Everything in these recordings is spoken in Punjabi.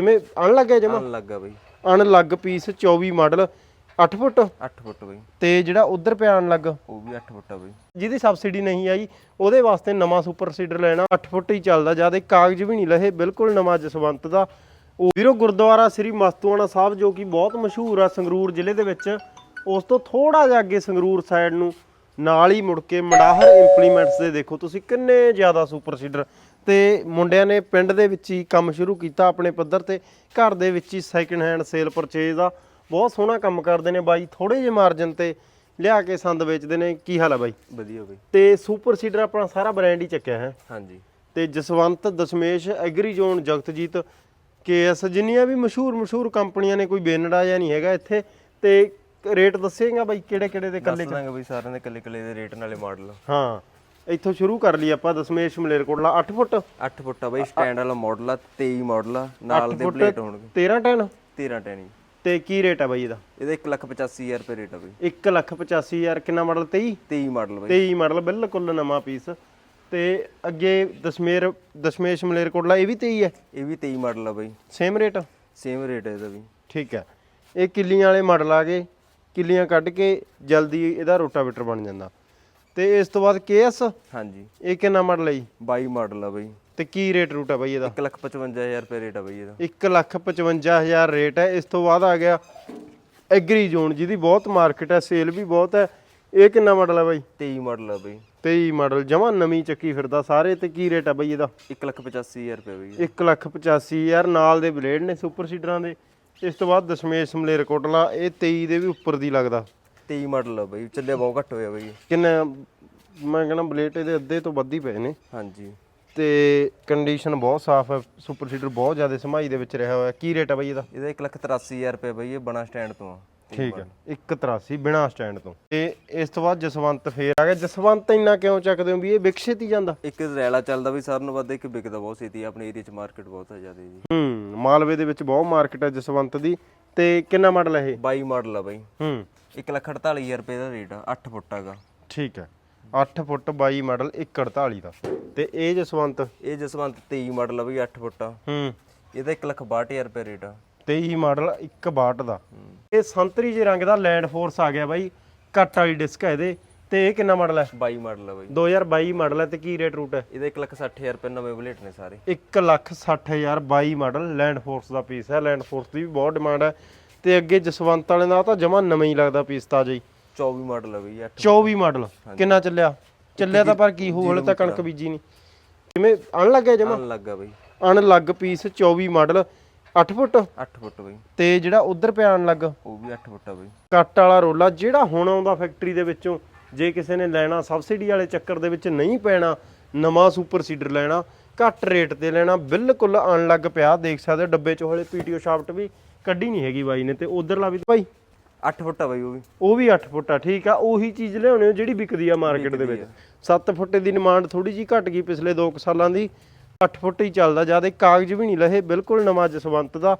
ਜਿਵੇਂ ਅਣ ਲੱਗਿਆ ਜਮਾ? ਆਣ ਲੱਗਾ ਬਈ। ਅਣ ਲੱਗ ਪੀਸ 24 ਮਾਡਲ 8 ਫੁੱਟ? 8 ਫੁੱਟ ਬਈ। ਤੇ ਜਿਹੜਾ ਉਧਰ ਪਿਆ ਅਣ ਲੱਗ? ਉਹ ਵੀ 8 ਫੁੱਟ ਆ ਬਈ। ਜਿਹਦੀ ਸਬਸਿਡੀ ਨਹੀਂ ਆਈ ਉਹਦੇ ਵਾਸਤੇ ਨਵਾਂ ਸੁਪਰ ਸੀਡਰ ਲੈਣਾ 8 ਫੁੱਟ ਹੀ ਚੱਲਦਾ। ਇਹ ਕਾਗਜ਼ ਵੀ ਨਹੀਂ ਲਹੇ ਬਿਲਕੁਲ ਨਵਾਂ ਜਸਵੰਤ ਦਾ। ਉਹ ਵੀਰੋ ਗੁਰਦੁਆਰਾ ਸ੍ਰੀ ਮਸਤੂਆਣਾ ਸਾਹਿਬ ਜੋ ਕਿ ਬਹੁਤ ਮਸ਼ਹੂਰ ਆ ਸੰਗਰੂਰ ਜ਼ਿਲ੍ਹੇ ਦੇ ਵਿੱਚ। ਉਸ ਤੋਂ ਥੋੜਾ ਜਿਹਾ ਅੱਗੇ ਸੰਗਰੂਰ ਸਾਈਡ ਨੂੰ ਨਾਲ ਹੀ ਮੁੜ ਕੇ ਮੜਾਹਰ ਇੰਪਲੀਮੈਂਟਸ ਦੇ ਦੇਖੋ ਤੁਸੀਂ ਕਿੰਨੇ ਜ਼ਿਆਦਾ ਸੁਪਰ ਸੀਡਰ ਤੇ ਮੁੰਡਿਆਂ ਨੇ ਪਿੰਡ ਦੇ ਵਿੱਚ ਹੀ ਕੰਮ ਸ਼ੁਰੂ ਕੀਤਾ ਆਪਣੇ ਪੱਧਰ ਤੇ। ਘਰ ਦੇ ਵਿੱਚ ਹੀ ਸੈਕਿੰਡ ਹੈਂਡ ਸੇਲ ਪਰਚੇਜ਼ ਆ। ਬਹੁਤ ਸੋਹਣਾ ਕੰਮ ਕਰਦੇ ਨੇ ਬਾਈ ਥੋੜੇ ਜਿਹੇ ਮਾਰਜਨ ਤੇ ਲਿਆ ਕੇ ਸੰਦ ਵੇਚਦੇ ਨੇ। ਕੀ ਹਾਲ ਆ ਬਾਈ? ਵਧੀਆ ਬਈ। ਤੇ ਸੁਪਰ ਸੀਡਰ ਆਪਣਾ ਸਾਰਾ ਬ੍ਰਾਂਡ ਹੀ ਚੱਕਿਆ ਹੈ। ਹਾਂਜੀ। ਤੇ Jaswant Dashmesh Agri Zone Jagatjit KS ਜਿੰਨੀਆਂ ਵੀ ਮਸ਼ਹੂਰ ਮਸ਼ਹੂਰ ਕੰਪਨੀਆਂ ਨੇ ਕੋਈ ਬੇਨੜਾ ਜਾਂ ਨਹੀਂ ਹੈਗਾ ਇੱਥੇ। ਤੇ ਰੇਟ ਦੱਸੇਗਾ ਬਾਈ ਕਿਹੜੇ ਕਿਹੜੇ ਦੇ ਦੱਸ ਕੱਲੇ ਦਾਂਗੇ ਬਈ ਸਾਰਿਆਂ ਦੇ ਕੱਲੇ ਕੱਲੇ ਦੇ ਰੇਟ ਨਾਲੇ ਮਾਡਲ ਹਾਂ। ਇੱਥੋਂ ਸ਼ੁਰੂ ਕਰ ਲਈ ਆਪਾਂ ਦਸ਼ਮੇਸ਼ ਮਲੇਰਕੋਟਲਾ 8 ਫੁੱਟ? 8 ਫੁੱਟ ਆ ਬਈ ਸਟੈਂਡ ਵਾਲਾ ਮਾਡਲ ਆ 23 ਮਾਡਲ ਆ ਨਾਲ ਦੇ ਪਲੇਟ ਹੋਣਗੇ। 13 ਟਨ 13 ਟੈਨੀ ਤੇ ਕੀ ਰੇਟ ਆ ਬਾਈ ਇਹਦਾ? ਇਹਦਾ 185000 ਰੁਪਏ ਰੇਟ ਆ ਬਈ। 185000 ਕਿੰਨਾ ਮਾਡਲ 23 23 ਮਾਡਲ ਬਈ। 23 ਮਾਡਲ ਬਿਲਕੁਲ ਨਵਾਂ ਪੀਸ ਤੇ ਅੱਗੇ ਦਸ਼ਮੇਰ ਦਸ਼ਮੇਸ਼ ਮਲੇਰਕੋਟਲਾ ਇਹ ਵੀ 23 ਹੈ ਇਹ ਵੀ 23 ਮਾਡਲ ਆ ਬਈ। ਸੇਮ ਰੇਟ ਸੇਮ ਰੇਟ ਹੈ ਇਹਦਾ ਵੀ। ਠੀਕ ਹੈ ਇਹ ਕਿੱਲੀਆਂ ਵਾਲੇ ਮਾਡਲ ਆ ਗਏ। ਕਿੱਲੀਆਂ ਕੱਢ ਕੇ ਜਲਦੀ ਇਹਦਾ ਰੋਟਾਵੇਟਰ ਬਣ ਜਾਂਦਾ। ਤੇ ਇਸ ਤੋਂ ਬਾਅਦ ਕੇਐਸ? ਹਾਂਜੀ। ਇਹ ਕਿੰਨਾ ਮਾਡਲ ਹੈ ਜੀ? 22 ਮਾਡਲ ਆ ਬਈ। ਤੇ ਕੀ ਰੇਟ ਰੂਟ ਹੈ ਬਾਈ ਇਹਦਾ? 155000 ਰੁਪਏ ਰੇਟ ਆ ਬਈ ਇਹਦਾ। 155000 ਰੇਟ ਹੈ। ਇਸ ਤੋਂ ਬਾਅਦ ਆ ਗਿਆ ਐਗਰੀ ਜ਼ੋਨ ਜਿਹਦੀ ਬਹੁਤ ਮਾਰਕੀਟ ਹੈ ਸੇਲ ਵੀ ਬਹੁਤ ਹੈ। ਇਹ ਕਿੰਨਾ ਮਾਡਲ ਹੈ ਬਾਈ? 23 ਮਾਡਲ ਆ ਬਈ। 23 ਮਾਡਲ ਜਮਾ ਨਵੀਂ ਚੱਕੀ ਫਿਰਦਾ ਸਾਰੇ ਤੇ ਕੀ ਰੇਟ ਹੈ ਬਾਈ ਇਹਦਾ? 185000 ਰੁਪਏ ਬਈ 185000 ਨਾਲ ਦੇ ਬਲੇਡ ਨੇ ਸੁਪਰ ਸੀਡਰਾਂ ਦੇ। ਇਸ ਤੋਂ ਬਾਅਦ ਦਸ਼ਮੇਸ਼ ਮਲੇਰਕੋਟਲਾ ਇਹ 23 ਦੇ ਵੀ ਉੱਪਰ ਦੀ ਲੱਗਦਾ। 23 ਮਾਡਲ ਆ ਬਈ ਚੱਲਿਆ ਬਹੁਤ ਘੱਟ ਹੋਇਆ ਬਈ। ਕਿੰਨਾ ਮੈਂ ਕਹਿੰਦਾ ਬਲੇਟ ਇਹਦੇ ਅੱਧੇ ਤੋਂ ਵੱਧ ਹੀ ਪਏ ਨੇ। ਹਾਂਜੀ। ਤੇ ਕੰਡੀਸ਼ਨ ਬਹੁਤ ਸਾਫ਼ ਹੈ ਸੁਪਰ ਸੀਡਰ ਬਹੁਤ ਜ਼ਿਆਦਾ ਸਮਾਈ ਦੇ ਵਿੱਚ ਰਿਹਾ ਹੋਇਆ। ਕੀ ਰੇਟ ਹੈ ਬਾਈ ਇਹਦਾ? ਇਹਦਾ 183000 ਰੁਪਏ ਬਈ ਇਹ ਬਣਾ ਸਟੈਂਡ ਤੋਂ ਆ ਠੀਕ ਹੈ 183 ਬਿਨਾ ਸਟੈਂਡ ਤੋਂ। ਤੇ ਇਸ ਤੋਂ ਬਾਅਦ ਜਸਵੰਤ ਫੇਰ ਆ ਗਿਆ। ਜਸਵੰਤ ਇੰਨਾ ਕਿਉਂ ਚੱਕਦੇ ਹੋ ਵੀ ਇਹ ਵਿਕਸਿਤ ਹੀ ਜਾਂਦਾ? ਇੱਕ ਰੈਲਾ ਚੱਲਦਾ ਵੀ ਸਾਰਿਆਂ ਨੂੰ ਵੱਧ ਇੱਕ ਵਿਕਦਾ ਬਹੁਤ ਆ, ਆਪਣੇ ਏਰੀਆ 'ਚ ਮਾਰਕੀਟ ਬਹੁਤ ਹੈ ਜ਼ਿਆਦਾ ਜੀ। ਹੂੰ ਮਾਲਵੇ ਦੇ ਵਿੱਚ ਬਹੁਤ ਮਾਰਕੀਟ ਹੈ ਜਸਵੰਤ ਦੀ। ਤੇ ਕਿੰਨਾ ਮਾਡਲ ਹੈ ਇਹ? 22 ਮਾਡਲ ਆ ਬਈ। ਹੂੰ। 148000 ਰੁਪਏ ਦਾ ਰੇਟ ਆ 8 ਫੁੱਟ ਹੈਗਾ। ਠੀਕ ਹੈ। 8 ਫੁੱਟ 22 ਮਾਡਲ 148 ਦਾ। ਤੇ ਇਹ ਜਸਵੰਤ? ਇਹ ਜਸਵੰਤ 23 ਮਾਡਲ ਆ ਬਈ 8 ਫੁੱਟ ਆ। ਹੂੰ। ਇਹਦਾ 162000 ਰੁਪਏ ਰੇਟ ਆ। 23 ਮਾਡਲ 162 ਦਾ। ਇਹ ਸੰਤਰੀ ਜਿਹੇ ਰੰਗ ਦਾ ਲੈਂਡ ਫੋਰਸ ਆ ਗਿਆ ਬਾਈ। ਕੱਟ ਵਾਲੀ ਡਿਸਕ ਹੈ ਇਹਦੇ। ਤੇ ਇਹ ਕਿੰਨਾ ਮਾਡਲ ਹੈ? 22 ਮਾਡਲ ਆ ਬਈ। 2022 ਮਾਡਲ ਹੈ ਤੇ ਕੀ ਰੇਟ ਰੂਟ ਹੈ? ਇਹਦਾ 160000 ਰੁਪਏ ਨਵੇਂ ਬੁਲੇਟ ਨੇ ਸਾਰੇ। 160022 ਮਾਡਲ ਲੈਂਡ ਫੋਰਸ ਦਾ ਪੀਸ ਹੈ। ਲੈਂਡ ਫੋਰਸ ਦੀ ਵੀ ਬਹੁਤ ਡਿਮਾਂਡ ਹੈ। ਤੇ ਅੱਗੇ ਜਸਵੰਤ ਵਾਲੇ ਦਾ ਤਾਂ ਜਮਾ ਨਵਾਂ ਹੀ ਲੱਗਦਾ ਪੀਸ ਤਾਜ਼ਾ ਹੀ। 24 ਮਾਡਲ ਆ ਬਈ 8 24 ਮਾਡਲ ਕਿੰਨਾ ਚੱਲਿਆ? ਚੱਲਿਆ ਤਾਂ ਪਰ ਕੀ ਹੋ ਹਲੇ ਤਾਂ ਕਣਕ ਬੀਜੀ ਨਹੀਂ। ਜਿਵੇਂ ਅਣ ਲੱਗਿਆ ਜਮਾ? ਆਣ ਲੱਗਾ ਬਈ। ਅਣ ਲੱਗ ਪੀਸ 24 ਮਾਡਲ 8 ਫੁੱਟ? 8 ਫੁੱਟ ਬਈ। ਤੇ ਜਿਹੜਾ ਉਧਰ ਪਿਆ ਅਣ ਲੱਗ ਉਹ ਵੀ 8 ਫੁੱਟ ਆ ਬਈ। ਕੱਟ ਵਾਲਾ ਰੋਲਾ ਜਿਹੜਾ ਹੁਣ ਆਉਂਦਾ ਫੈਕਟਰੀ ਦੇ ਵਿੱਚੋਂ ਜੇ ਕਿਸੇ ਨੇ ਲੈਣਾ ਸਬਸਿਡੀ ਵਾਲੇ ਚੱਕਰ ਦੇ ਵਿੱਚ ਨਹੀਂ ਪੈਣਾ ਨਵਾਂ ਸੁਪਰ ਸੀਡਰ ਲੈਣਾ ਘੱਟ ਰੇਟ ਤੇ ਲੈਣਾ ਬਿਲਕੁਲ ਅਣ ਲੱਗ ਪਿਆ ਦੇਖ ਸਕਦੇ ਡੱਬੇ ਚੋਂ ਹਲੇ ਪੀਟੀਓ ਸ਼ਾਫਟ ਵੀ ਕੱਢੀ ਨਹੀਂ ਹੈਗੀ ਬਾਈ ਨੇ ਤੇ ਉਧਰਲਾ ਵੀ ਭਾਈ 8 ਫੁੱਟ ਆ ਬਈ ਉਹ ਵੀ। ਉਹ ਵੀ 8 ਫੁੱਟ ਆ ਠੀਕ ਆ ਉਹੀ ਚੀਜ਼ ਲਿਆਉਣੇ ਹੋ ਜਿਹੜੀ ਵਿਕਦੀ ਆ ਮਾਰਕੀਟ ਦੇ ਵਿੱਚ। 7 ਫੁੱਟ ਦੀ ਡਿਮਾਂਡ ਥੋੜੀ ਜੀ ਘਟ ਗਈ ਪਿਛਲੇ 2 ਸਾਲਾਂ ਦੀ 8 ਫੁੱਟ ਹੀ ਚੱਲਦਾ ਇਹ ਕਾਗਜ਼ ਵੀ ਨਹੀਂ ਲਹੇ ਬਿਲਕੁਲ ਨਵਾਂ ਜਸਵੰਤ ਦਾ।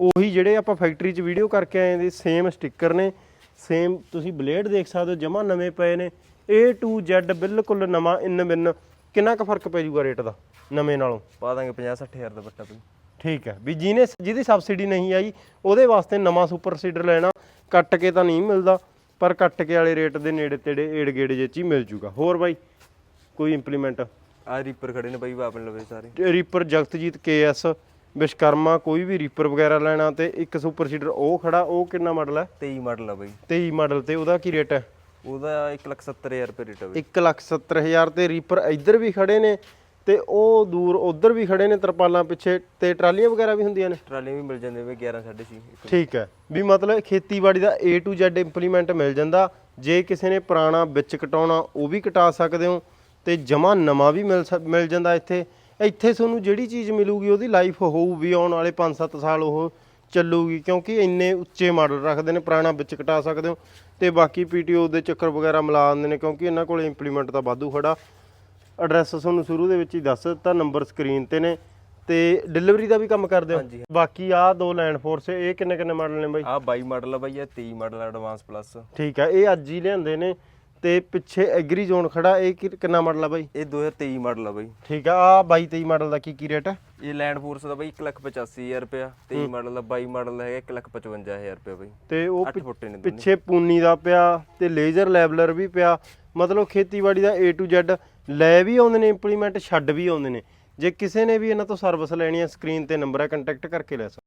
ਉਹੀ ਜਿਹੜੇ ਆਪਾਂ ਫੈਕਟਰੀ 'ਚ ਵੀਡੀਓ ਕਰਕੇ ਆਏ ਦੇ ਸੇਮ ਸਟicker ਨੇ। ਸੇਮ ਤੁਸੀਂ ਬਲੇਡ ਦੇਖ ਸਕਦੇ ਹੋ ਜਮਾ ਨਵੇਂ ਪਏ ਨੇ। A to Z ਬਿਲਕੁਲ ਨਵਾਂ ਇਨ ਬਿਨ ਕਿੰਨਾ ਕੁ ਫ਼ਰਕ ਪੈ ਜਾਊਗਾ ਰੇਟ ਦਾ ਨਵੇਂ ਨਾਲੋਂ? ਪਾ ਦਾਂਗੇ 50 60000 ਦਾ ਬੱਟਾ ਬਈ ਠੀਕ ਹੈ ਵੀ ਜਿਹਨੇ ਜਿਹਦੀ ਸਬਸਿਡੀ ਨਹੀਂ ਆਈ ਉਹਦੇ ਵਾਸਤੇ ਨਵਾਂ ਸੁਪਰ ਸੀਡਰ ਲੈਣਾ ਕੱਟ ਕੇ ਤਾਂ ਨਹੀਂ ਮਿਲਦਾ ਪਰ ਕੱਟ ਕੇ ਵਾਲੇ ਰੇਟ ਦੇ ਨੇੜੇ ਤੇੜੇ ਏੜ ਗੇੜ ਜੇ ਚ ਮਿਲ ਜੂਗਾ। ਹੋਰ ਬਾਈ ਕੋਈ ਇੰਪਲੀਮੈਂਟ ਆ ਰੀਪਰ ਖੜੇ ਨੇ ਬਈ ਆਪਣੇ ਲਵੇ ਸਾਰੇ। ਰੀਪਰ ਜਗਤਜੀਤ ਕੇਐਸ ਵਿਸ਼ਕਰਮਾ ਕੋਈ ਵੀ ਰੀਪਰ ਵਗੈਰਾ ਲੈਣਾ ਤੇ ਇੱਕ ਸੁਪਰ ਸੀਡਰ ਉਹ ਖੜਾ ਉਹ ਕਿੰਨਾ ਮਾਡਲ ਹੈ? 23 ਮਾਡਲ ਆ ਬਈ। 23 ਮਾਡਲ ਤੇ ਉਹਦਾ ਕੀ ਰੇਟ ਹੈ? ਉਹਦਾ 170000 ਰੁਪਏ ਰੇਟ ਆ ਬਈ। 170000 ਤੇ ਰੀਪਰ ਇੱਧਰ ਵੀ ਖੜੇ ਨੇ ਤੇ ਉਹ ਦੂਰ ਉਧਰ ਵੀ ਖੜੇ ਨੇ ਤਰਪਾਲਾਂ ਪਿੱਛੇ ਤੇ ਟਰਾਲੀਆਂ ਵਗੈਰਾ ਵੀ ਹੁੰਦੀਆਂ ਨੇ? ਟਰਾਲੀਆਂ ਵੀ ਮਿਲ ਜਾਂਦੇ ਵੇ 11 6.5 ਠੀਕ ਹੈ। ਵੀ ਮਤਲਬ ਖੇਤੀਬਾੜੀ ਦਾ A to Z ਇੰਪਲੀਮੈਂਟ ਮਿਲ ਜਾਂਦਾ। ਜੇ ਕਿਸੇ ਨੇ ਪੁਰਾਣਾ ਵਿੱਚ ਕਟਾਉਣਾ ਉਹ ਵੀ ਕਟਾ ਸਕਦੇ ਹੋ ਤੇ ਜਮਾ ਨਵਾਂ ਵੀ ਮਿਲ ਮਿਲ ਜਾਂਦਾ ਇੱਥੇ। ਇੱਥੇ ਤੁਹਾਨੂੰ ਜਿਹੜੀ ਚੀਜ਼ ਮਿਲੂਗੀ ਉਹਦੀ ਲਾਈਫ ਹੋਊ ਵੀ ਆਉਣ ਵਾਲੇ 5-7 ਸਾਲ ਉਹ ਚੱਲੂਗੀ ਕਿਉਂਕਿ ਇੰਨੇ ਉੱਚੇ ਮਾਡਲ ਰੱਖਦੇ ਨੇ ਪੁਰਾਣਾ ਵਿੱਚ ਕਟਾ ਸਕਦੇ ਹੋ ਤੇ ਬਾਕੀ ਪੀਟੀਓ ਦੇ ਚੱਕਰ ਵਗੈਰਾ ਮਿਲਾ ਦਿੰਦੇ ਨੇ ਕਿਉਂਕਿ ਇਹਨਾਂ ਕੋਲ ਇੰਪਲੀਮੈਂਟ ਤਾਂ ਵਾਧੂ ਖੜਾ। ਐਡਰੈਸ ਤੁਹਾਨੂੰ ਸ਼ੁਰੂ ਦੇ ਵਿੱਚ ਹੀ ਦੱਸ ਦਿੱਤਾ ਨੰਬਰ ਸਕਰੀਨ ਤੇ ਨੇ ਤੇ ਡਿਲੀਵਰੀ ਦਾ ਵੀ ਕੰਮ ਕਰਦੇ ਹੋ। ਬਾਕੀ ਆਹ ਦੋ ਲੈਂਡ ਫੋਰਸ ਇਹ ਕਿੰਨੇ ਕਿੰਨੇ ਮਾਡਲ ਨੇ ਬਾਈ? ਆ 22 ਮਾਡਲ ਆ ਬਈ ਇਹ 23 ਮਾਡਲ ਐਡਵਾਂਸ ਪਲੱਸ ਠੀਕ ਹੈ ਇਹ ਅੱਜ ਹੀ ਲਿਆਂਦੇ ਨੇ ਤੇ ਪਿੱਛੇ ਐਗਰੀ ਜ਼ੋਨ ਖੜਾ ਇਹ ਕਿ- ਕਿੰਨਾ ਮਾਡਲ ਆ ਬਾਈ? ਇਹ 2023 ਮਾਡਲ ਆ ਬਾਈ। ਠੀਕ ਆ ਆ 22 23 ਮਾਡਲ ਦਾ ਕੀ ਕੀ ਰੇਟ ਹੈ ਇਹ ਲੈਂਡ ਫੋਰਸ ਦਾ ਬਾਈ 185000 ਰੁਪਇਆ 23 ਮਾਡਲ ਦਾ 22 ਮਾਡਲ ਦਾ ਹੈਗਾ 155000 ਰੁਪਇਆ ਬਾਈ। ਤੇ ਉਹ 8 ਪਿ- ਫੁੱਟੇ ਨੇ ਦੋਨੇ। ਪਿੱਛੇ ਪੂਨੀ ਦਾ ਪਿਆ ਤੇ ਲੇਜ਼ਰ ਲੈਵਲਰ ਵੀ ਪਿਆ। ਮਤਲਬ ਖੇਤੀਬਾੜੀ ਦਾ A to Z ਲੈ ਵੀ ਆਉਂਦੇ ਨੇ ਇੰਪਲੀਮੈਂਟ ਛੱਡ ਵੀ ਆਉਂਦੇ ਨੇ। ਜੇ ਕਿਸੇ ਨੇ ਵੀ ਇਹਨਾਂ ਤੋਂ ਸਰਵਿਸ ਲੈਣੀ ਹੈ ਸਕਰੀਨ ਤੇ ਨੰਬਰ ਹੈ ਕੰਟੈਕਟ ਕਰਕੇ ਲੈ ਸਕਦੇ